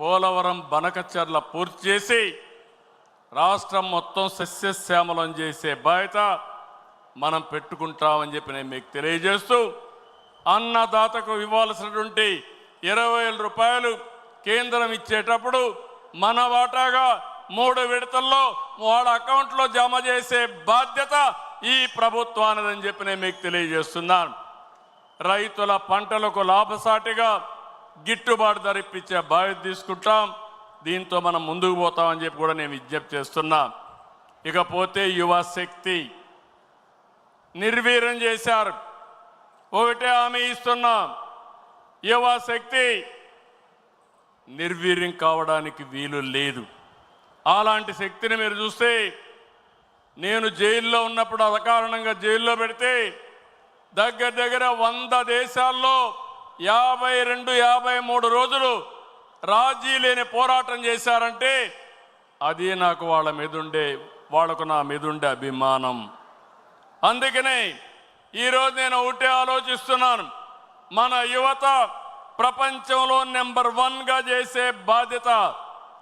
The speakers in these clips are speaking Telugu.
పోలవరం బనకచర్ల పూర్తి చేసి రాష్ట్రం మొత్తం సస్యశ్యామలం చేసే బాధ్యత మనం పెట్టుకుంటామని చెప్పి నేను మీకు తెలియజేస్తూ అన్నదాతకు ఇవ్వాల్సినటువంటి ఇరవై రూపాయలు కేంద్రం ఇచ్చేటప్పుడు మన వాటాగా మూడు విడతల్లో వాళ్ళ అకౌంట్లో జమ చేసే బాధ్యత ఈ ప్రభుత్వానిదని చెప్పి నేను మీకు తెలియజేస్తున్నాను. రైతుల పంటలకు లాభసాటిగా గిట్టుబాటు ధర ఇప్పించే బాధ్యత తీసుకుంటాం. దీంతో మనం ముందుకు పోతామని చెప్పి కూడా నేను విజ్ఞప్తి చేస్తున్నా. ఇకపోతే యువశక్తి నిర్వీర్యం చేశారు. ఒకటే హామీ ఇస్తున్నాం. యువశక్తి నిర్వీర్యం కావడానికి వీలు లేదు. అలాంటి శక్తిని మీరు చూస్తే నేను జైల్లో ఉన్నప్పుడు అకారణంగా జైల్లో పెడితే దగ్గర దగ్గర వంద దేశాల్లో యాభై రెండు యాభై మూడు రోజులు రాజీ లేని పోరాటం చేశారంటే అది నాకు వాళ్ళ మీద ఉండే వాళ్ళకు నా మీద ఉండే అభిమానం. అందుకనే ఈరోజు నేను ఒకటే ఆలోచిస్తున్నాను. మన యువత ప్రపంచంలో నెంబర్ వన్గా చేసే బాధ్యత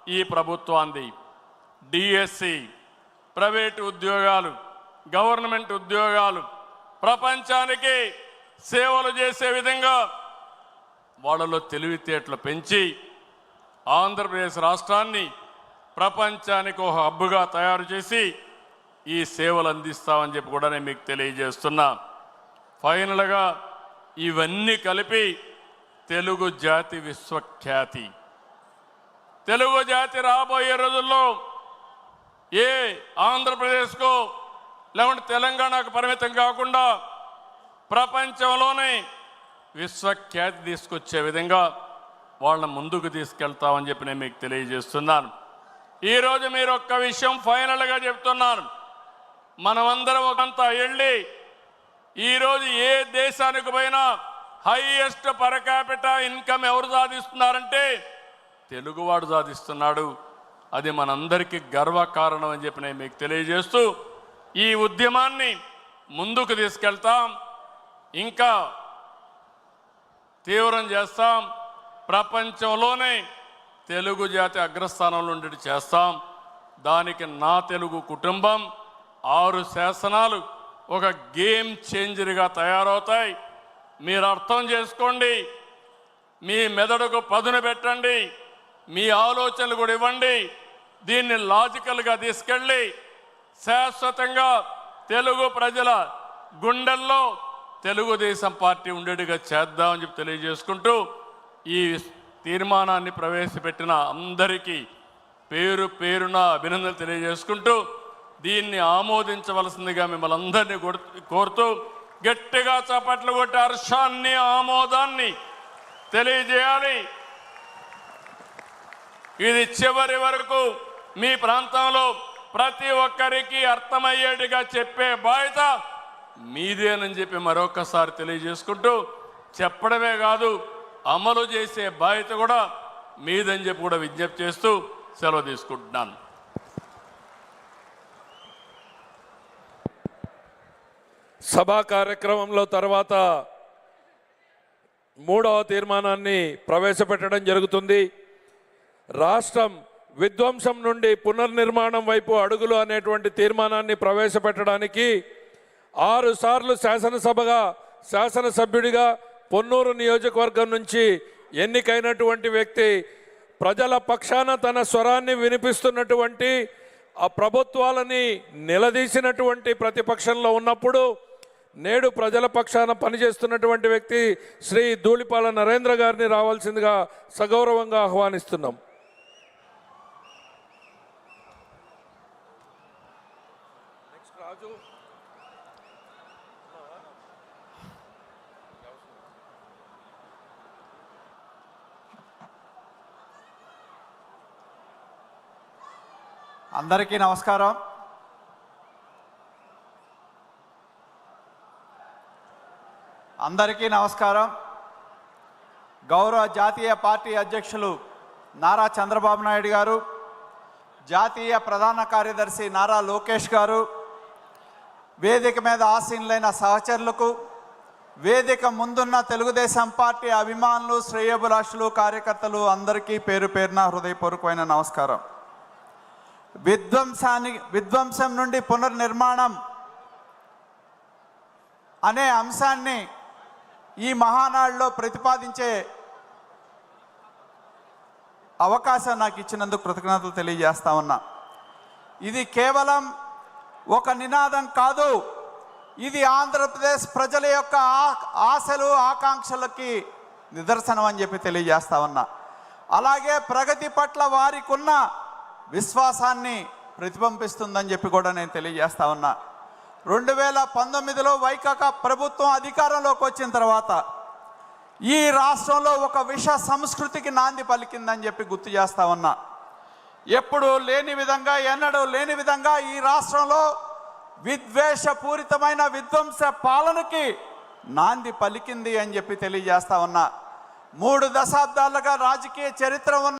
ఈ ప్రభుత్వాన్ని డిఎస్సి ప్రైవేటు ఉద్యోగాలు గవర్నమెంట్ ఉద్యోగాలు ప్రపంచానికి సేవలు చేసే విధంగా వాళ్ళలో తెలివితేటలు పెంచి ఆంధ్రప్రదేశ్ రాష్ట్రాన్ని ప్రపంచానికి ఒక హబ్బుగా తయారు చేసి ఈ సేవలు అందిస్తామని చెప్పి కూడా నేను మీకు తెలియజేస్తున్నా. ఫైనల్గా ఇవన్నీ కలిపి తెలుగు జాతి విశ్వఖ్యాతి. తెలుగు జాతి రాబోయే రోజుల్లో ఏ ఆంధ్రప్రదేశ్కు లేకుంటే తెలంగాణకు పరిమితం కాకుండా ప్రపంచంలోనే విశ్వఖ్యాతి తీసుకొచ్చే విధంగా వాళ్ళని ముందుకు తీసుకెళ్తామని చెప్పి నేను మీకు తెలియజేస్తున్నాను. ఈరోజు మీరు ఒక్క విషయం ఫైనల్గా చెప్తున్నాను. మనమందరం ఒకంతా వెళ్ళి ఈరోజు ఏ దేశానికి పోయినా హైయెస్ట్ పరకాపిట ఇన్కమ్ ఎవరు సాధిస్తున్నారంటే తెలుగువాడు సాధిస్తున్నాడు. అది మనందరికీ గర్వకారణం అని చెప్పి నేను మీకు తెలియజేస్తూ ఈ ఉద్యమాన్ని ముందుకు తీసుకెళ్తాం. ఇంకా తీవ్రం చేస్తాం. ప్రపంచంలోనే తెలుగు జాతి అగ్రస్థానంలో ఉండేటి చేస్తాం. దానికి నా తెలుగు కుటుంబం ఆరు శాసనాలు ఒక గేమ్ చేంజర్గా తయారవుతాయి. మీరు అర్థం చేసుకోండి. మీ మెదడుకు పదును పెట్టండి. మీ ఆలోచనలు కూడా ఇవ్వండి. దీన్ని లాజికల్గా తీసుకెళ్ళి శాశ్వతంగా తెలుగు ప్రజల గుండెల్లో తెలుగుదేశం పార్టీ ఉండేట్టుగా చేద్దామని చెప్పి తెలియజేసుకుంటూ ఈ తీర్మానాన్ని ప్రవేశపెట్టిన అందరికీ పేరు పేరున అభినందనలు తెలియజేసుకుంటూ దీన్ని ఆమోదించవలసిందిగా మిమ్మల్ని అందరినీ కోరుతూ గట్టిగా చప్పట్లు కొట్టి హర్షాన్ని ఆమోదాన్ని తెలియజేయాలి. ఇది చివరి వరకు మీ ప్రాంతంలో ప్రతి ఒక్కరికి అర్థమయ్యేట్టుగా చెప్పే బాధ్యత మీదేనని చెప్పి మరొకసారి తెలియజేసుకుంటూ చెప్పడమే కాదు అమలు చేసే బాధ్యత కూడా మీదని చెప్పి కూడా విజ్ఞప్తి చేస్తూ సెలవు తీసుకుంటున్నాను. సభా కార్యక్రమంలో తర్వాత మూడవ తీర్మానాన్ని ప్రవేశపెట్టడం జరుగుతుంది. రాష్ట్రం విధ్వంసం నుండి పునర్నిర్మాణం వైపు అడుగులు అనేటువంటి తీర్మానాన్ని ప్రవేశపెట్టడానికి ఆరు సార్లు శాసనసభగా శాసనసభ్యుడిగా పొన్నూరు నియోజకవర్గం నుంచి ఎన్నికైనటువంటి వ్యక్తి ప్రజల పక్షాన తన స్వరాన్ని వినిపిస్తున్నటువంటి ఆ ప్రభుత్వాలని నిలదీసినటువంటి ప్రతిపక్షంలో ఉన్నప్పుడు నేడు ప్రజల పక్షాన పనిచేస్తున్నటువంటి వ్యక్తి శ్రీ ధూళిపాల నరేంద్ర గారిని రావాల్సిందిగా సగౌరవంగా ఆహ్వానిస్తున్నాం. రాజు. అందరికీ నమస్కారం. అందరికీ నమస్కారం. గౌరవ జాతీయ పార్టీ అధ్యక్షులు నారా చంద్రబాబు నాయుడు గారు జాతీయ ప్రధాన కార్యదర్శి నారా లోకేష్ గారు వేదిక మీద ఆసీనులైన సహచరులకు వేదిక ముందున్న తెలుగుదేశం పార్టీ అభిమానులు శ్రేయభిలాషులు కార్యకర్తలు అందరికీ పేరు పేరున హృదయపూర్వకమైన నమస్కారం. విధ్వంసాన్ని విధ్వంసం నుండి పునర్నిర్మాణం అనే అంశాన్ని ఈ మహానాడులో ప్రతిపాదించే అవకాశం నాకు ఇచ్చినందుకు కృతజ్ఞతలు తెలియజేస్తా ఉన్నా. ఇది కేవలం ఒక నినాదం కాదు ఇది ఆంధ్రప్రదేశ్ ప్రజల యొక్క ఆ- ఆశలు ఆకాంక్షలకి నిదర్శనం అని చెప్పి తెలియజేస్తా ఉన్నా. అలాగే ప్రగతి పట్ల వారికి ఉన్న విశ్వాసాన్ని ప్రతిబింబిస్తుందని చెప్పి కూడా నేను తెలియజేస్తా ఉన్నా. రెండు వేల పంతొమ్మిదిలో వైకాక ప్రభుత్వం అధికారంలోకి వచ్చిన తర్వాత ఈ రాష్ట్రంలో ఒక విష సంస్కృతికి నాంది పలికిందని చెప్పి గుర్తు చేస్తా ఉన్నా. ఎప్పుడు లేని విధంగా ఎన్నడూ లేని విధంగా ఈ రాష్ట్రంలో విద్వేషపూరితమైన విధ్వంస పాలనకి నాంది పలికింది అని చెప్పి తెలియజేస్తా ఉన్నా. మూడు దశాబ్దాలుగా రాజకీయ చరిత్ర ఉన్న